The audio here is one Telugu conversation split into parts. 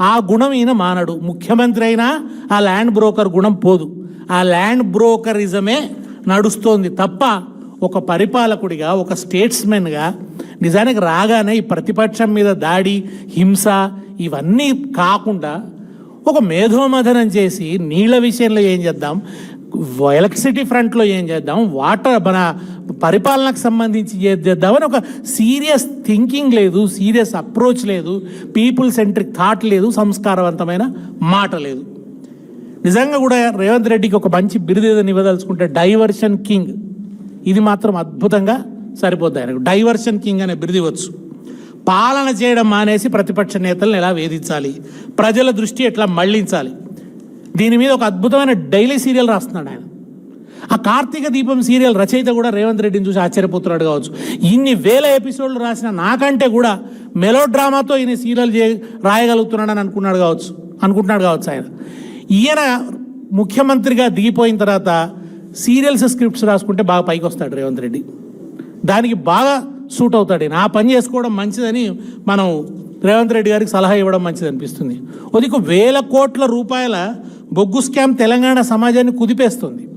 ఆ గుణం ఈయన మానడు. ముఖ్యమంత్రి అయినా ఆ ల్యాండ్ బ్రోకర్ గుణం పోదు. ఆ ల్యాండ్ బ్రోకరిజమే నడుస్తోంది తప్ప ఒక పరిపాలకుడిగా ఒక స్టేట్స్మెన్గా నిజానికి రాగానే ఈ ప్రతిపక్షం మీద దాడి హింస ఇవన్నీ కాకుండా ఒక మేధోమథనం చేసి నీళ్ళ విషయంలో ఏం చేద్దాం? ఎలక్ట్రిసిటీ ఫ్రంట్లో ఏం చేద్దాం? వాటర్ మన పరిపాలనకు సంబంధించి చేద్దామని ఒక సీరియస్ థింకింగ్ లేదు సీరియస్ అప్రోచ్ లేదు పీపుల్ సెంట్రిక్ థాట్ లేదు సంస్కారవంతమైన మాట లేదు. నిజంగా కూడా రేవంత్ రెడ్డికి ఒక మంచి బిరుదేదని ఇవ్వదలుచుకుంటే డైవర్షన్ కింగ్. ఇది మాత్రం అద్భుతంగా సరిపోద్ది ఆయనకు. డైవర్షన్ కింగ్ అనే బిరుది ఇవ్వచ్చు. పాలన చేయడం మానేసి ప్రతిపక్ష నేతలను ఎలా వేధించాలి? ప్రజల దృష్టి ఎట్లా మళ్ళించాలి? దీని మీద ఒక అద్భుతమైన డైలీ సీరియల్ రాస్తున్నాడు ఆయన. ఆ కార్తీక దీపం సీరియల్ రచయిత కూడా రేవంత్ రెడ్డిని చూసి ఆశ్చర్యపోతున్నాడు కావచ్చు. ఇన్ని వేల ఎపిసోడ్లు రాసిన నాకంటే కూడా మెలో డ్రామాతో ఈయన సీరియల్ చే రాయగలుగుతున్నాడని అనుకున్నాడు కావచ్చు. అనుకుంటున్నాడు కావచ్చు ఆయన. ఈయన ముఖ్యమంత్రిగా దిగిపోయిన తర్వాత సీరియల్స్ స్క్రిప్ట్స్ రాసుకుంటే బాగా పైకి వస్తాడు రేవంత్ రెడ్డి. దానికి బాగా సూట్ అవుతాడు ఈయన. ఆ పని చేసుకోవడం మంచిదని మనం రేవంత్ రెడ్డి గారికి సలహా ఇవ్వడం మంచిది అనిపిస్తుంది. ఒక వేల కోట్ల రూపాయల బొగ్గు స్కామ్ తెలంగాణ సమాజాన్ని కుదిపేస్తుంది.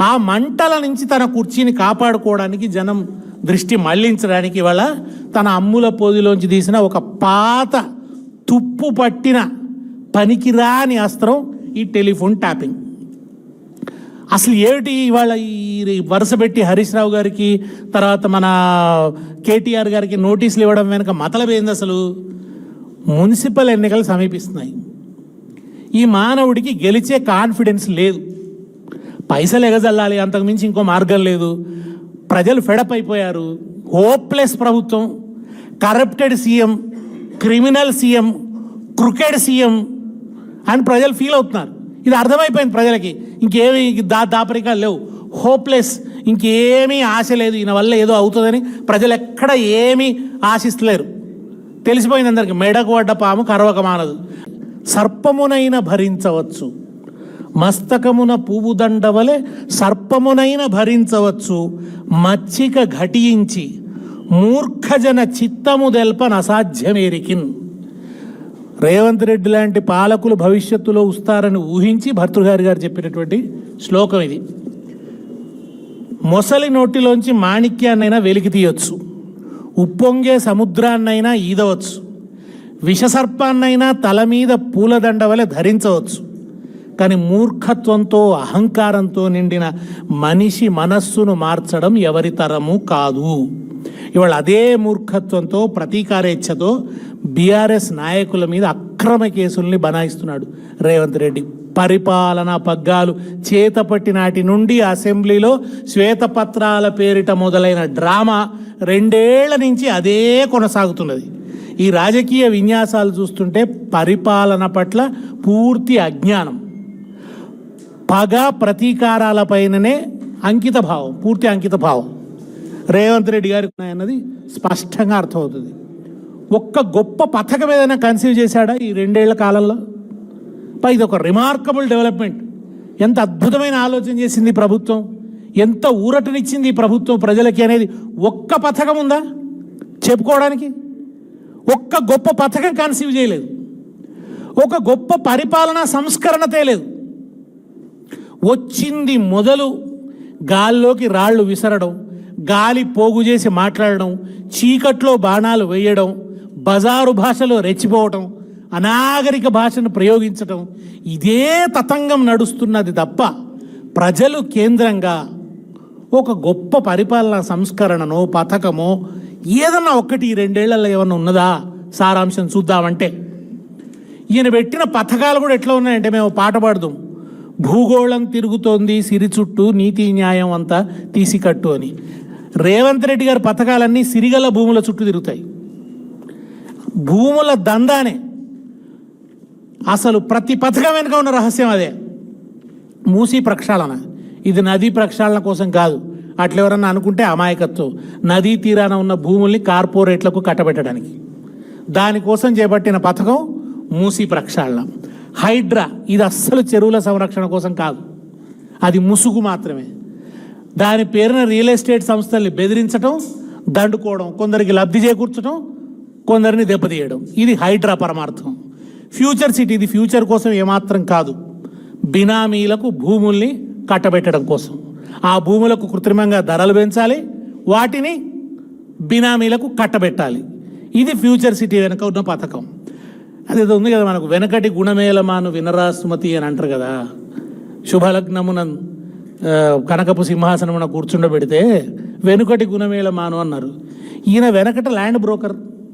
ఆ మంటల నుంచి తన కుర్చీని కాపాడుకోవడానికి జనం దృష్టి మళ్ళించడానికి ఇవాళ తన అమ్ముల పొదిలోంచి తీసిన ఒక పాత తుప్పు పట్టిన పనికిరాని అస్త్రం ఈ టెలిఫోన్ ట్యాపింగ్. అసలు ఏమిటి ఇవాళ ఈ వరుస పెట్టి హరీష్ రావు గారికి తర్వాత మన కేటీఆర్ గారికి నోటీసులు ఇవ్వడం వెనుక మతలబ్ ఏంది అసలు? మున్సిపల్ ఎన్నికలు సమీపిస్తున్నాయి. ఈ మానవుడికి గెలిచే కాన్ఫిడెన్స్ లేదు. పైసలు ఎగజల్లాలి అంతకుమించి ఇంకో మార్గం లేదు. ప్రజలు ఫెడప్ అయిపోయారు. హోప్లెస్ ప్రభుత్వం corrupted CM criminal CM cricket CM అని ప్రజలు ఫీల్ అవుతున్నారు. ఇది అర్థమైపోయింది ప్రజలకి. ఇంకేమి దా దాపరికాలు లేవు. హోప్లెస్ ఇంకేమీ ఆశ లేదు. ఈయన వల్ల ఏదో అవుతుందని ప్రజలు ఎక్కడ ఏమీ ఆశిస్తలేరు. తెలిసిపోయింది అందరికి మెడకు పడ్డ పాము కరవక మానదు. సర్పమునైన భరించవచ్చు. మస్తకమున పువ్వు దండవలే సర్పమునైన భరించవచ్చు. మచ్చిక ఘటించి మూర్ఖజన చిత్తము దెల్పన అసాధ్యమేరికిన్. రేవంత్ రెడ్డి లాంటి పాలకులు భవిష్యత్తులో వస్తారని ఊహించి భర్తృగారి గారు చెప్పినటువంటి శ్లోకం ఇది. మొసలి నోటిలోంచి మాణిక్యాన్నైనా వెలికి తీయొచ్చు. ఉప్పొంగే సముద్రాన్నైనా ఈదవచ్చు. విషసర్పాన్నైనా తల మీద పూలదండ వలె ధరించవచ్చు. కానీ మూర్ఖత్వంతో అహంకారంతో నిండిన మనిషి మనస్సును మార్చడం ఎవరి తరము కాదు. ఇవాళ అదే మూర్ఖత్వంతో ప్రతీకారేచ్ఛతో బీఆర్ఎస్ నాయకుల మీద అక్రమ కేసుల్ని బనాయిస్తున్నాడు రేవంత్ రెడ్డి. పరిపాలనా పగ్గాలు చేతపట్టి నాటి నుండి అసెంబ్లీలో శ్వేతపత్రాల పేరిట మొదలైన డ్రామా రెండేళ్ళ నుంచి అదే కొనసాగుతున్నది. ఈ రాజకీయ విన్యాసాలు చూస్తుంటే పరిపాలన పట్ల పూర్తి అజ్ఞానం. పగ ప్రతీకారాలపైననే అంకిత భావం పూర్తి అంకిత భావం రేవంత్ రెడ్డి గారికి అన్నది స్పష్టంగా అర్థమవుతుంది. ఒక్క గొప్ప పథకం ఏదైనా కన్సీవ్ చేశాడా ఈ రెండేళ్ళ కాలంలో? పై ఇది ఒక రిమార్కబుల్ డెవలప్మెంట్ ఎంత అద్భుతమైన ఆలోచన చేసింది ప్రభుత్వం? ఎంత ఊరటనిచ్చింది ఈ ప్రభుత్వం ప్రజలకి అనేది ఒక్క పథకం ఉందా? చెప్పుకోవడానికి? ఒక్క గొప్ప పథకం కన్సీవ్ చేయలేదు. ఒక గొప్ప పరిపాలనా సంస్కరణ తేలేదు. వచ్చింది మొదలు గాల్లోకి రాళ్ళు విసరడం గాలి పోగు చేసి మాట్లాడడం చీకట్లో బాణాలు వేయడం బజారు భాషలో రెచ్చిపోవటం అనాగరిక భాషను ప్రయోగించటం ఇదే తతంగం నడుస్తున్నది తప్ప ప్రజలు కేంద్రంగా ఒక గొప్ప పరిపాలన సంస్కరణనో పథకమో ఏదన్నా ఒక్కటి ఈ రెండేళ్ళలో ఏమన్నా ఉన్నదా? సారాంశం చూద్దామంటే. ఈయన పెట్టిన పథకాలు కూడా ఎట్లా ఉన్నాయంటే మేము పాట పాడదాం. భూగోళం తిరుగుతోంది సిరి చుట్టూ నీతి న్యాయం అంతా తీసికట్టు అని. రేవంత్ రెడ్డి గారి పథకాలన్నీ సిరిగల భూముల చుట్టూ తిరుగుతాయి. భూముల దందానే. అసలు ప్రతి పథకం వెనుక ఉన్న రహస్యం అదే. మూసి ప్రక్షాళన. ఇది నదీ ప్రక్షాళన కోసం కాదు. అట్లెవరన్నా అనుకుంటే అమాయకత్వం. నదీ తీరాన ఉన్న భూముల్ని కార్పొరేట్లకు కట్టబెట్టడానికి. దానికోసం చేపట్టిన పథకం మూసి ప్రక్షాళన. హైడ్రా ఇది అస్సలు చెరువుల సంరక్షణ కోసం కాదు. అది ముసుగు మాత్రమే. దాని పేరున రియల్ ఎస్టేట్ సంస్థల్ని బెదిరించడం దండుకోవడం కొందరికి లబ్ధి చేకూర్చడం కొందరిని దెబ్బతీయడం. ఇది హైడ్రా పరమార్థం. ఫ్యూచర్ సిటీ ఇది ఫ్యూచర్ కోసం ఏమాత్రం కాదు. బినామీలకు భూముల్ని కట్టబెట్టడం కోసం. ఆ భూములకు కృత్రిమంగా ధరలు పెంచాలి వాటిని బినామీలకు కట్టబెట్టాలి. ఇది ఫ్యూచర్ సిటీ వెనుక ఉన్న పథకం. అదేదో ఉంది కదా మనకు వెనకటి గుణమేలమాను వినరాసుమతి అని అంటారు కదా. శుభలగ్నమున కనకపు సింహాసనమున కూర్చుండబెడితే వెనుకటి గుణమేళమాను అన్నారు. ఈయన వెనకట ల్యాండ్ బ్రోకర్.